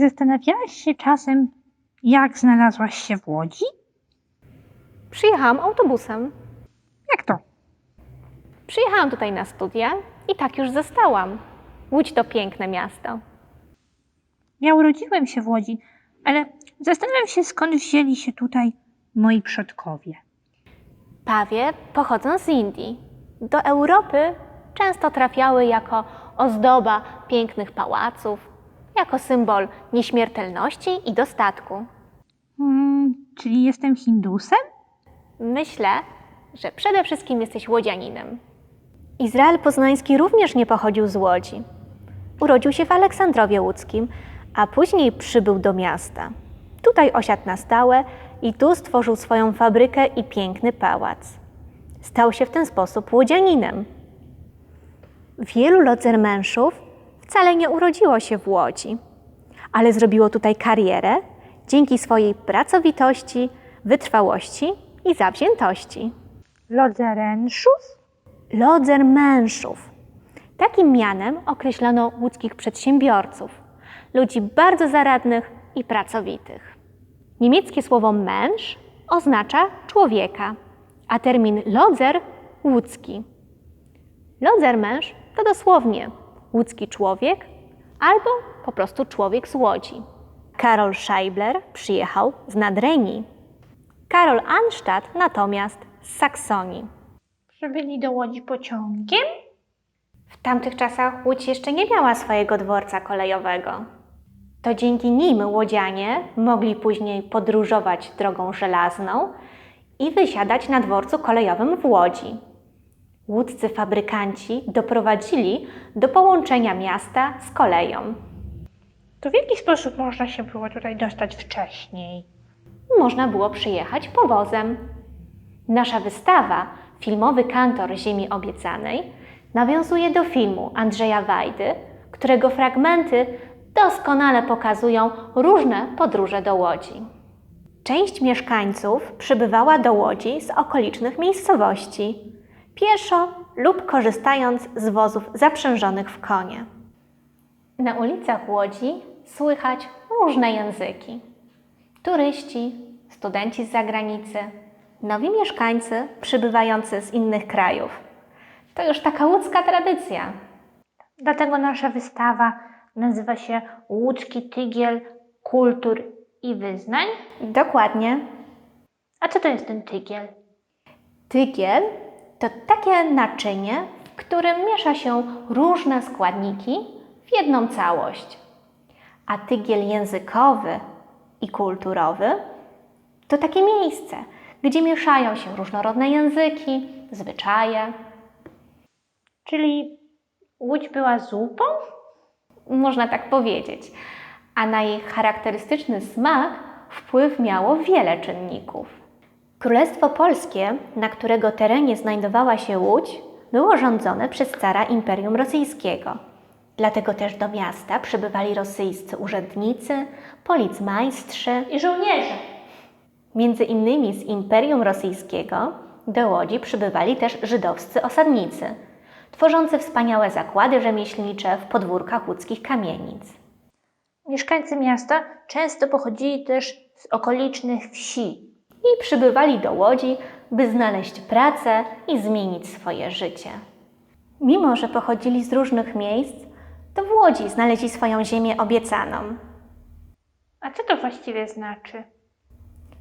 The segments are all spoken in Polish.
Zastanawiałaś się czasem, jak znalazłaś się w Łodzi? Przyjechałam autobusem. Jak to? Przyjechałam tutaj na studia i tak już zostałam. Łódź to piękne miasto. Ja urodziłem się w Łodzi, ale zastanawiam się, skąd wzięli się tutaj moi przodkowie. Pawie pochodzą z Indii. Do Europy często trafiały jako ozdoba pięknych pałaców, jako symbol nieśmiertelności i dostatku. Hmm, czyli jestem Hindusem? Myślę, że przede wszystkim jesteś łodzianinem. Izrael Poznański również nie pochodził z Łodzi. Urodził się w Aleksandrowie Łódzkim, a później przybył do miasta. Tutaj osiadł na stałe i tu stworzył swoją fabrykę i piękny pałac. Stał się w ten sposób łodzianinem. Wielu lodzermenszów wcale nie urodziło się w Łodzi, ale zrobiło tutaj karierę dzięki swojej pracowitości, wytrwałości i zawziętości. Lodzerenszów? Lodzermenszów. Takim mianem określono łódzkich przedsiębiorców, ludzi bardzo zaradnych i pracowitych. Niemieckie słowo Mensch oznacza człowieka, a termin Lodzer łódzki. Lodzermensch to dosłownie łódzki człowiek albo po prostu człowiek z Łodzi. Karol Scheibler przyjechał z Nadrenii. Karol Anstadt natomiast z Saksonii. Przybyli do Łodzi pociągiem? W tamtych czasach Łódź jeszcze nie miała swojego dworca kolejowego. To dzięki nim łodzianie mogli później podróżować drogą żelazną i wysiadać na dworcu kolejowym w Łodzi. Łódzcy fabrykanci doprowadzili do połączenia miasta z koleją. To w jaki sposób można się było tutaj dostać wcześniej? Można było przyjechać powozem. Nasza wystawa Filmowy kantor Ziemi Obiecanej nawiązuje do filmu Andrzeja Wajdy, którego fragmenty doskonale pokazują różne podróże do Łodzi. Część mieszkańców przybywała do Łodzi z okolicznych miejscowości, pieszo lub korzystając z wozów zaprzężonych w konie. Na ulicach Łodzi słychać różne języki. Turyści, studenci z zagranicy, nowi mieszkańcy przybywający z innych krajów. To już taka łódzka tradycja. Dlatego nasza wystawa nazywa się Łódzki Tygiel Kultur i Wyznań. Dokładnie. A co to jest ten tygiel? Tygiel to takie naczynie, w którym miesza się różne składniki w jedną całość. A tygiel językowy i kulturowy to takie miejsce, gdzie mieszają się różnorodne języki, zwyczaje. Czyli Łódź była zupą? Można tak powiedzieć. A na jej charakterystyczny smak wpływ miało wiele czynników. Królestwo Polskie, na którego terenie znajdowała się Łódź, było rządzone przez cara Imperium Rosyjskiego. Dlatego też do miasta przybywali rosyjscy urzędnicy, policmajstrzy I żołnierze. Między innymi z Imperium Rosyjskiego do Łodzi przybywali też żydowscy osadnicy, tworzący wspaniałe zakłady rzemieślnicze w podwórkach łódzkich kamienic. Mieszkańcy miasta często pochodzili też z okolicznych wsi. I przybywali do Łodzi, by znaleźć pracę i zmienić swoje życie. Mimo, że pochodzili z różnych miejsc, to w Łodzi znaleźli swoją ziemię obiecaną. A co to właściwie znaczy?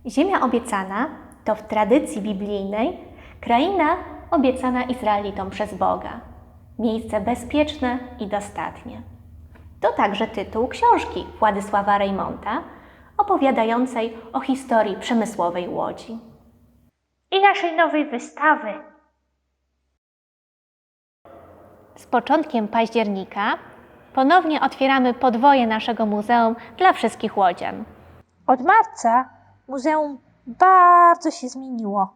Ziemia obiecana to w tradycji biblijnej kraina obiecana Izraelitom przez Boga. Miejsce bezpieczne i dostatnie. To także tytuł książki Władysława Reymonta opowiadającej o historii przemysłowej Łodzi. I naszej nowej wystawy. Z początkiem października ponownie otwieramy podwoje naszego muzeum dla wszystkich łodzian. Od marca muzeum bardzo się zmieniło.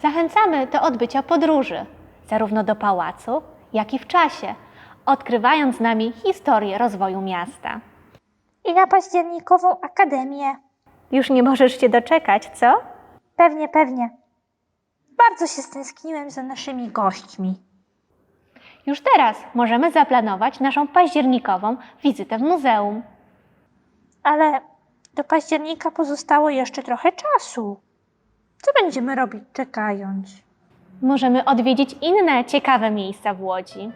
Zachęcamy do odbycia podróży, zarówno do pałacu, jak i w czasie, odkrywając z nami historię rozwoju miasta. I na październikową akademię. Już nie możesz się doczekać, co? Pewnie, pewnie. Bardzo się stęskniłem za naszymi gośćmi. Już teraz możemy zaplanować naszą październikową wizytę w muzeum. Ale do października pozostało jeszcze trochę czasu. Co będziemy robić czekając? Możemy odwiedzić inne ciekawe miejsca w Łodzi.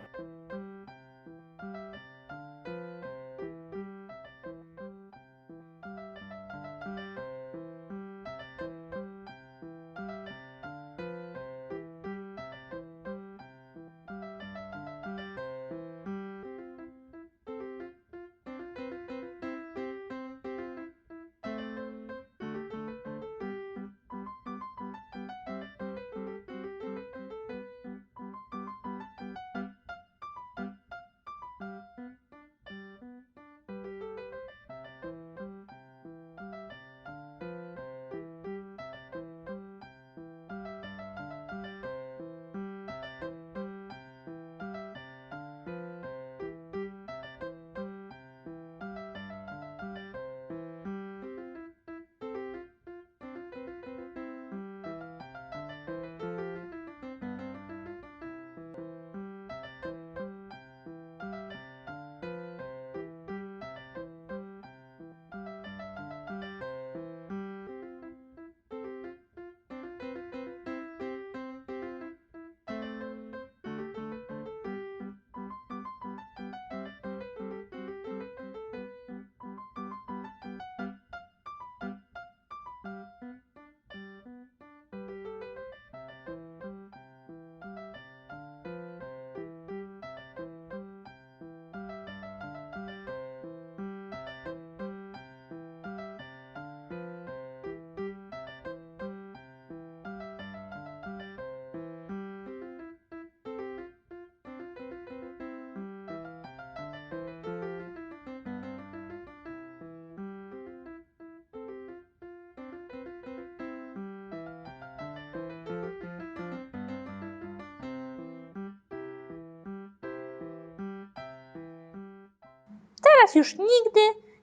Teraz już nigdy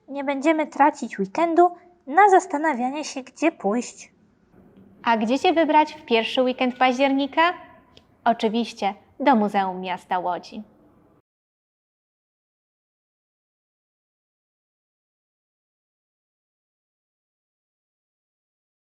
nie będziemy tracić weekendu na zastanawianie się, gdzie pójść. A gdzie się wybrać w pierwszy weekend października? Oczywiście do Muzeum Miasta Łodzi.